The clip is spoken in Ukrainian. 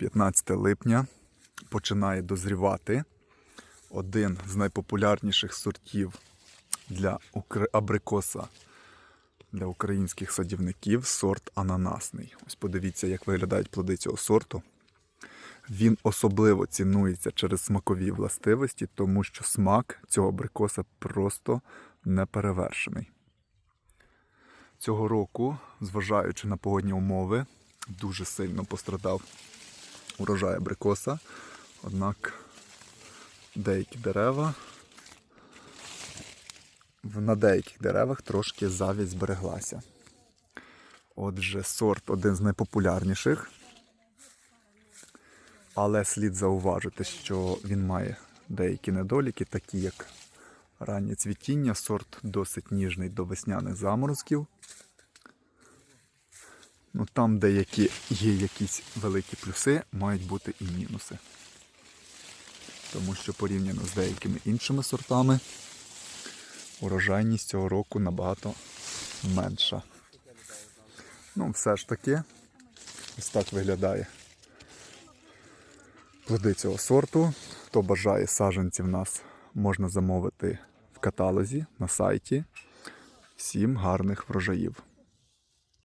15 липня починає дозрівати один з найпопулярніших сортів для абрикоса для українських садівників сорт ананасний. Ось подивіться, як виглядають плоди цього сорту. Він особливо цінується через смакові властивості, тому що смак цього абрикоса просто неперевершений. Цього року, зважаючи на погодні умови, дуже сильно пострадав урожай абрикоса. Однак деякі дерева на деяких деревах трошки завість збереглася. Отже, сорт один з найпопулярніших. Але слід зауважити, що він має деякі недоліки, такі як раннє цвітіння, сорт досить ніжний до весняних заморозків. Ну, там, де які є якісь великі плюси, мають бути і мінуси. Тому що порівняно з деякими іншими сортами, урожайність цього року набагато менша. Ну, все ж таки, ось так виглядає плоди цього сорту. Хто бажає саджанців нас можна замовити в каталозі на сайті. Всім гарних врожаїв!